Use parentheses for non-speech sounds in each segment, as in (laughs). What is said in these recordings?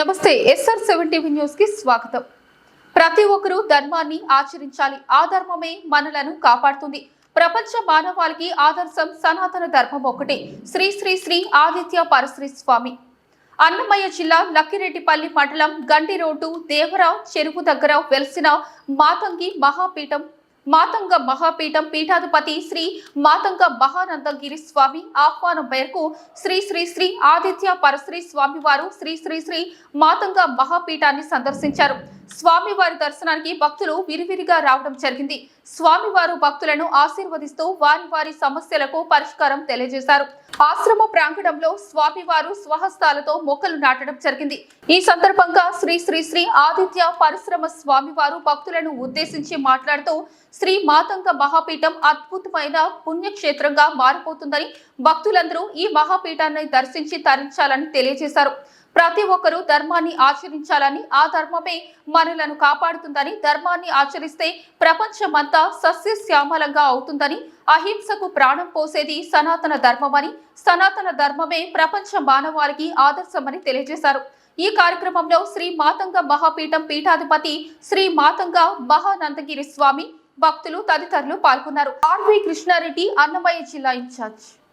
నమస్తే SR seven TV న్యూస్కి స్వాగతం. ప్రతి ఒక్కరూ ధర్మాన్ని ఆచరించాలి. ఆ ధర్మమే మనలను కాపాడుతుంది. ప్రపంచ మానవాళికి ఆదర్శం సనాతన ధర్మం ఒకటి శ్రీ శ్రీ శ్రీ ఆదిత్య పరశ్రీ స్వామి. అన్నమయ్య జిల్లా లక్కిరెడ్డిపల్లి మండలం గండి రోడ్డు దేవర చెరువు దగ్గర వెలిసిన మాతంగి మహాపీఠం మాతంగ మహాపీఠం పీఠాధిపతి శ్రీ మాతంగ మహానందగిరి స్వామి ఆహ్వానం మేరకు శ్రీ శ్రీ శ్రీ ఆదిత్య పరశ్రీ స్వామి వారు శ్రీ శ్రీ శ్రీ మాతంగ మహాపీఠాన్ని సందర్శించారు. స్వామివారి దర్శనానికి భక్తులు విరివిరిగా రావడం జరిగింది. స్వామివారు భక్తులను ఆశీర్వదిస్తూ వారి వారి సమస్యలకు పరిష్కారం తెలియజేశారు. ఆశ్రమ ప్రాంగణంలో స్వామివారు స్వహస్తాలతో మొక్కలు నాటడం జరిగింది. ఈ సందర్భంగా శ్రీ శ్రీ శ్రీ ఆదిత్య పరిశ్రమ స్వామివారు భక్తులను ఉద్దేశించి మాట్లాడుతూ శ్రీ మాతంగ మహాపీఠం అద్భుతమైన పుణ్యక్షేత్రంగా మారిపోతుందని భక్తులందరూ ఈ మహాపీఠాన్ని దర్శించి తరించాలని తెలియజేశారు. ప్రతి ఒక్కరూ ధర్మాన్ని ఆచరించాలని ఆ ధర్మమే మనలను కాపాడుతుందని ధర్మాన్ని ఆచరిస్తే ప్రపంచమంతా సస్యశ్యామలంగా అవుతుందని అహింసకు ప్రాణం పోసేది సనాతన ధర్మమని సనాతన ధర్మమే ప్రపంచ మానవాళికి ఆదర్శమని తెలియజేశారు. ఈ కార్యక్రమంలో శ్రీ మాతంగ మహాపీఠం పీఠాధిపతి శ్రీ మాతంగ మహానందగిరి స్వామి భక్తులు తదితరులు పాల్గొన్నారు. ఆర్వి కృష్ణారెడ్డి అన్నమయ్య జిల్లా ఇన్ఛార్జ్.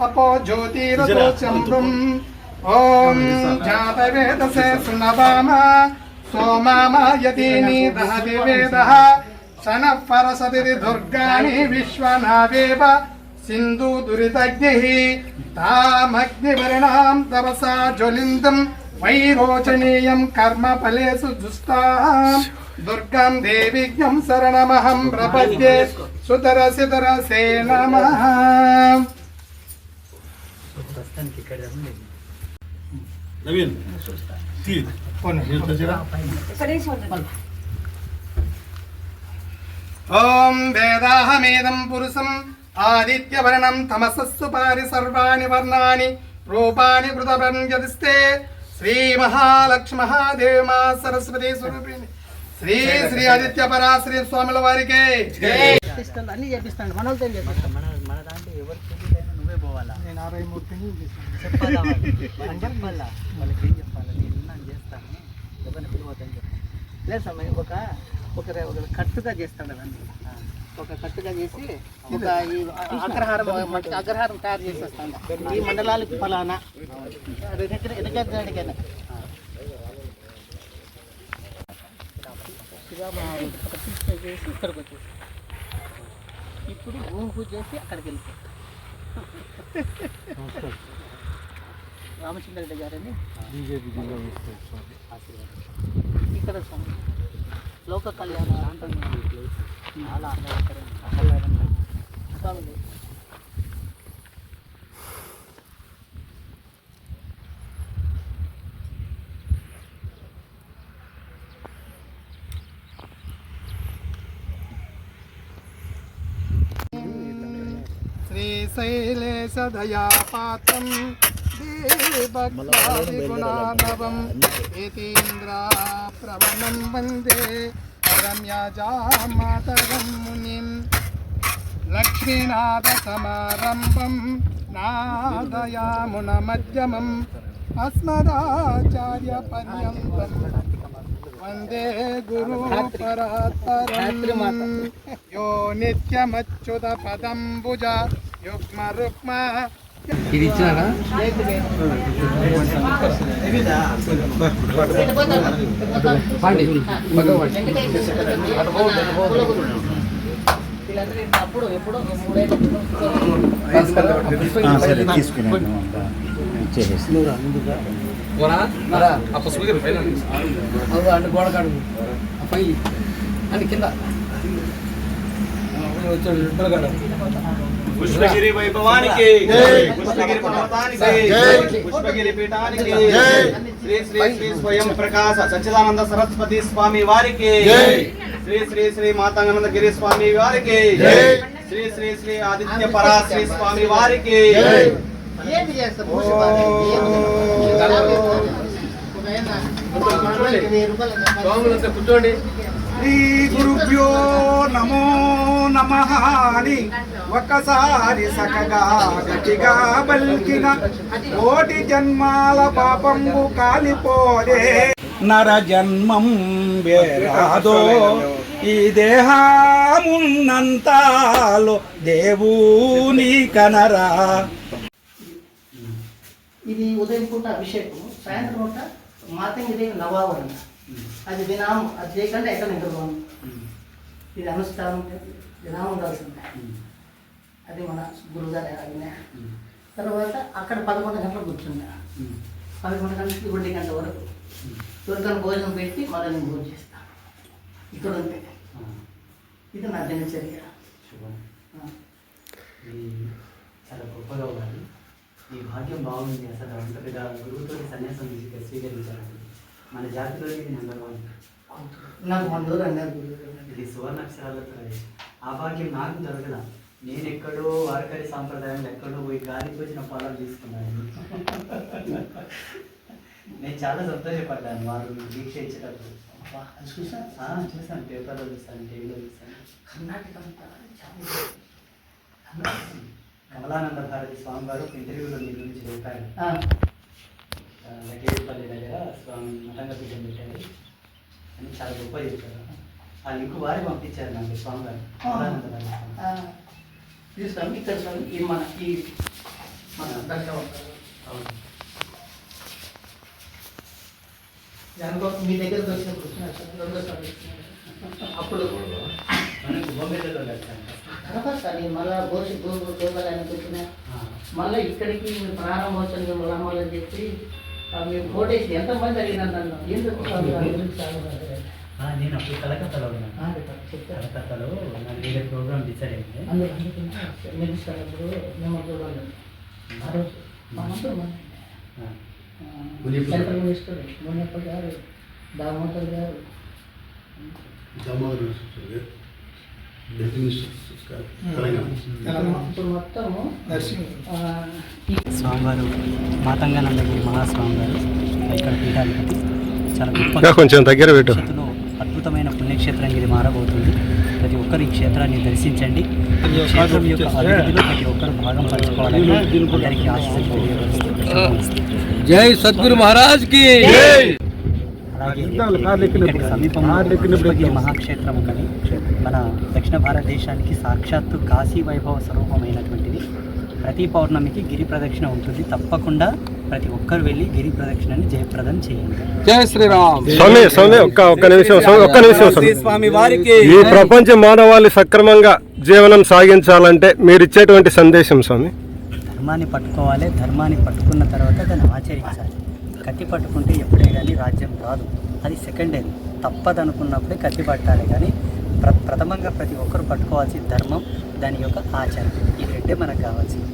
ఓం చంద్రమాపాద్ అపో జ్యోతిరతో చంద్రం ఓం జాతవేదసే సునవామ సోమామాయతీని దహతి వేద శన పరసతి దుర్గాణి విశ్వనావేవ సింధు దురితజ్ఞ తామగ్నివర్ణాం తపసా జ్వలిందం వైరోచనీయం కర్మ ఫలేసు దుష్టాం సుతరసి తరసే నమః నవీన్? ఓం వేదాహమేదం పురుషం ఆదిత్యవర్ణం తమసస్సు పారి సర్వాణి వర్ణాని రూపాని కృతభంజదిస్తే శ్రీ మహాలక్ష్మి మహాదేవి మా సరస్వతి స్వరూపిణి. శ్రీ శ్రీ ఆదిత్య పరాశ్రీ స్వాముల వారికి. అన్ని చేపిస్తాను మనోళ్ళతో చేపిస్తాను. మన మన దాంట్లో ఎవరు నువ్వే పోవాలా? నేను ఆరాయమూర్తిని చెప్పాలా వాళ్ళకి? (laughs) చెప్పాలా? వాళ్ళకి ఏం చెప్పాలి? నేను ఉన్నాను చేస్తాను. ఎవరిని పిలవద్దని చెప్పి. లేదు సార్ మరి ఒక ఒక కట్టుగా చేస్తాడు అవన్నీ. ఒక కట్టుగా చేసి ఒక ఈ అగ్రహారం అగ్రహారం తయారు చేసి వస్తాను ఈ మండలాలకు ఫలానా? ప్రతిష్ట చేసి ఇక్కడికి వచ్చేసి ఇప్పుడు భూమి పూజ చేసి అక్కడికి వెళ్తాం రామచంద్ర రెడ్డి గారని ఆశీర్వాదం. ఇక్కడ స్వామి. లోక కళ్యాణ చాలా ఆహ్లాదకరంగా స్వామి श्रीशैले सदया पात्रं देवगुणानवम् यतीन्द्राप्रवणं वंदे। रम्याजामातरं मुनिं लक्ष्मीनाथसमारम्भं नादयामुनमध्यमम्। अस्मदाचार्यपर्यन्तम्। वंदे गुरुपरात्परं यो नित्यमच्युतपदम्बुजा ఇది ఇచ్చినారా? సరే తీసుకున్నాను. ఇచ్చేసేసి ఫైల్ అని కింద. వచ్చాడు పుష్పగిరి వైభవానికి పుష్పగిరి పర్వతానికి పుష్పగిరి పీఠానికి శ్రీ శ్రీ శ్రీ స్వయం ప్రకాశ సచ్చిదానంద సరస్వతి స్వామి వారికి శ్రీ శ్రీ శ్రీ మాతాంగానంద గిరి స్వామి వారికి శ్రీ శ్రీ శ్రీ ఆదిత్య పరాశ్రీ స్వామి వారికి. కూర్చోండి. శ్రీ గురుభ్యో నమో నమ అని. ఒక్కసారి సకగా గట్టిగా బల్కిన కోటి జన్మాల పాపంబు కాలిపోదే నర జన్మం వేరాదో ఈ దేహమున్నంతాలో దేవుని కనరా ఇది ఉదయం పూట అభిషేకం సాయంత్రం పూట మాతంగిదేవి నవావరణ. అది దినాము అది చేయకుండా ఎక్కడ నిద్రపోను. ఇది అనుష్ఠానం దినాము ఉండాల్సిందే అది మన గురుగారి ఆజ్ఞ తర్వాత అక్కడ పదకొండు గంటలకు కూర్చున్నా. పదకొండు గంటలకి ఒంటి గంట వరకు. దొరకని భోజనం పెట్టి మళ్ళీ నేను భోజనం చేస్తాను ఇక్కడ ఉంటే. ఇది నా దినచర్య. చాలా గొప్పగా ఉన్నది ఈ భాగ్యం బాగుంది అసలు. అంత పెద్ద గురువుతో సన్యాసం స్వీకరించాలండి మన జాతిలో ఇది నెంబర్ వన్ నాకు మన దూరం. ఇది సువర్ణ అక్షరాలతో. ఆ భాగ్యం నాకు దొరకల నేను ఎక్కడో వారకరి సాంప్రదాయంలో ఎక్కడో పోయి గాలికి వచ్చిన పొలాలు తీసుకున్నాను. నేను చాలా సంతోషపడ్డాను వారు దీక్ష ఇచ్చేటప్పుడు అబ్బా, అది చూసా ఆ, చూసాను పేపర్లో చూసాను టీవీలో చూసాను కర్ణాటక కమలానంద భారతి స్వామి వారు ఒక ఇంటర్వ్యూలో మీ గురించి చెప్పారు. లగేజ్పల్లి దగ్గర స్వామి మఠంగా పీఠం పెట్టారు. అని చాలా గొప్ప చెప్పారు. ఆ లింక్ వారే పంపించారు నాకు స్వామి గారు కమలానంద భారతి స్వామి. ఇది స్వామి ఇక్కడ స్వామి ఈ మన ఈ మన. దానికోసం మీ దగ్గరకు వచ్చినప్పుడు. అప్పుడు తర్వాత సార్ మళ్ళీ గోసి గో గోపాలానికి వచ్చిన మళ్ళీ ఇక్కడికి ప్రారంభోత్సవం మళ్ళీ చెప్పి ఆ, మేము కోటేసి ఎంతమంది అడిగినారు నన్ను? ఎందుకు నేను అప్పుడు కలకత్తాలో ఉన్నాను. కలకత్తాలో నాకు వేరే ప్రోగ్రామ్ డిసైడ్ అయింది. సెంట్రల్ మినిస్టర్ గారు దామోదర్ గారు. స్వామివారు మాతంగానందగిరి మహాస్వామి గారు ఇక్కడ పీఠాధిపతి. చాలా కొంచెం దగ్గర పెట్టు. అద్భుతమైన పుణ్యక్షేత్రం ఇది మారబోతుంది. ప్రతి ఒక్కరు ఈ క్షేత్రాన్ని దర్శించండి. ఈ క్షేత్రం యొక్క అభివృద్ధిలో ప్రతి ఒక్కరు భాగం పంచుకోవాలని అందరికీ ఆశీస్సులు తెలియజేస్తూ జై సద్గురు మహారాజ్కి! అలాగే సమీపంలో మహాక్షేత్రం ఉన్నది మన దక్షిణ భారతదేశానికి సాక్షాత్తు కాశీ వైభవ స్వరూపమైనటువంటిది. ప్రతి పౌర్ణమికి గిరి ప్రదక్షిణ ఉంటుంది. తప్పకుండా ప్రతి ఒక్కరు వెళ్ళి గిరి ప్రదక్షిణని జయప్రదం చేయండి. జై శ్రీరామ్. స్వామి స్వామి ఒక్క ఒక్క నిమిషం స్వామి ఒక్క నిమిషం స్వామి స్వామి వారికి ఈ ప్రపంచ మానవాళి సక్రమంగా జీవనం సాగించాలంటే మీరు ఇచ్చేటువంటి సందేశం స్వామి. ధర్మాన్ని పట్టుకోవాలి. ధర్మాన్ని పట్టుకున్న తర్వాత దాన్ని ఆచరించాలి. కత్తి పట్టుకుంటే ఎప్పుడే కానీ రాజ్యం రాదు. అది సెకండరీ తప్పదనుకున్నప్పుడే కత్తి పట్టాలి. కానీ ప్ర ప్రథమంగా ప్రతి ఒక్కరు పట్టుకోవాల్సిన ధర్మం దాని యొక్క ఆచరణ ఈ రెండే మనకు కావాల్సింది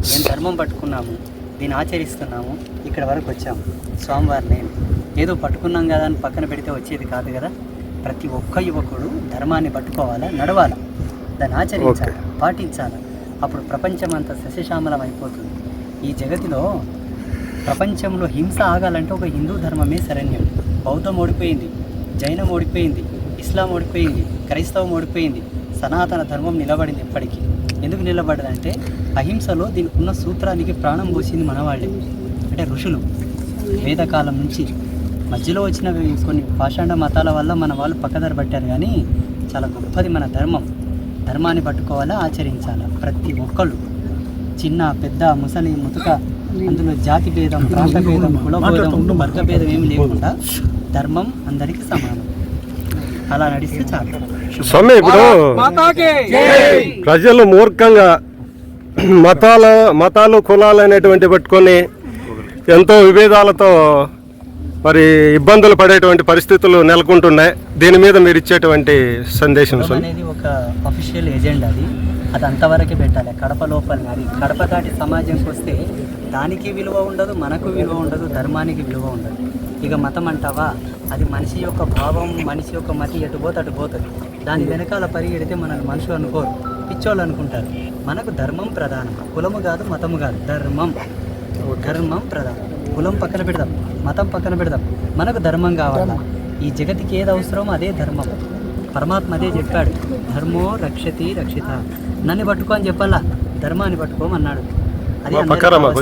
మేము ధర్మం పట్టుకున్నాము? దీన్ని ఆచరిస్తున్నాము. ఇక్కడ వరకు వచ్చాము. స్వామివారి నేను. ఏదో పట్టుకున్నాం కదా అని పక్కన పెడితే వచ్చేది కాదు కదా? ప్రతి ఒక్క యువకుడు ధర్మాన్ని పట్టుకోవాలా? నడవాలా? దాన్ని ఆచరించాలి? పాటించాలి? అప్పుడు ప్రపంచం అంతా సస్యశ్యామలం అయిపోతుంది. ఈ జగతిలో ప్రపంచంలో హింస ఆగాలంటే ఒక హిందూ ధర్మమే శరణ్యం. బౌద్ధం ఓడిపోయింది. జైనం ఓడిపోయింది. ఇస్లాం ఓడిపోయింది. క్రైస్తవం ఓడిపోయింది. సనాతన ధర్మం నిలబడింది ఎప్పటికీ ఎందుకు నిలబడదంటే అహింసలో దీనికి ఉన్న సూత్రానికి ప్రాణం పోసింది మనవాళ్ళే. అంటే ఋషులు. వేదకాలం నుంచి. మధ్యలో వచ్చిన కొన్ని పాషాండ మతాల వల్ల మన వాళ్ళు పక్కదారి పట్టారు కానీ చాలా గొప్పది మన ధర్మం. ధర్మాన్ని పట్టుకోవాలా ఆచరించాలా? ప్రతి ఒక్కళ్ళు. చిన్న పెద్ద ముసలి ముతుక అందులో జాతి భేదం ప్రాంత భేదం కుల భేదం వర్గ భేదం ఏమి లేకుండా ధర్మం అందరికీ సమానం. అలా నడిస్తే చాలు. స్వామి ఇప్పుడు ప్రజలు మూర్ఖంగా మతాల మతాలు కులాలు అనేటువంటి పెట్టుకొని ఎంతో విభేదాలతో మరి ఇబ్బందులు పడేటువంటి పరిస్థితులు నెలకొంటున్నాయి. దీని మీద మీరు ఇచ్చేటువంటి సందేశం అనేది ఒక అఫీషియల్ ఏజెండా అది. అది అంతవరకే పెట్టాలి. కడప లోపల అది కడప దాటి సమాజంకి వస్తే దానికి విలువ ఉండదు మనకు విలువ ఉండదు ధర్మానికి విలువ ఉండదు. ఇక మతం అంటావా అది మనిషి యొక్క భావం మనిషి యొక్క మతి ఎటు పోతే అటు పోతుంది. దాని వెనకాల పరిగెడితే మనల్ని మనుషులు అనుకోరు. పిచ్చోళ్ళు అనుకుంటారు. మనకు ధర్మం ప్రధానం. కులము కాదు మతము కాదు. ధర్మం. ధర్మం ప్రధానం. కులం పక్కన పెడదాం. మతం పక్కన పెడదాం. మనకు ధర్మం కావాలా? ఈ జగతికి ఏది అవసరమో అదే ధర్మం. పరమాత్మ అదే చెప్పాడు. ధర్మో రక్షతి రక్షిత. నన్ను పట్టుకో అని చెప్పాలా? ధర్మాన్ని పట్టుకోమన్నాడు. అది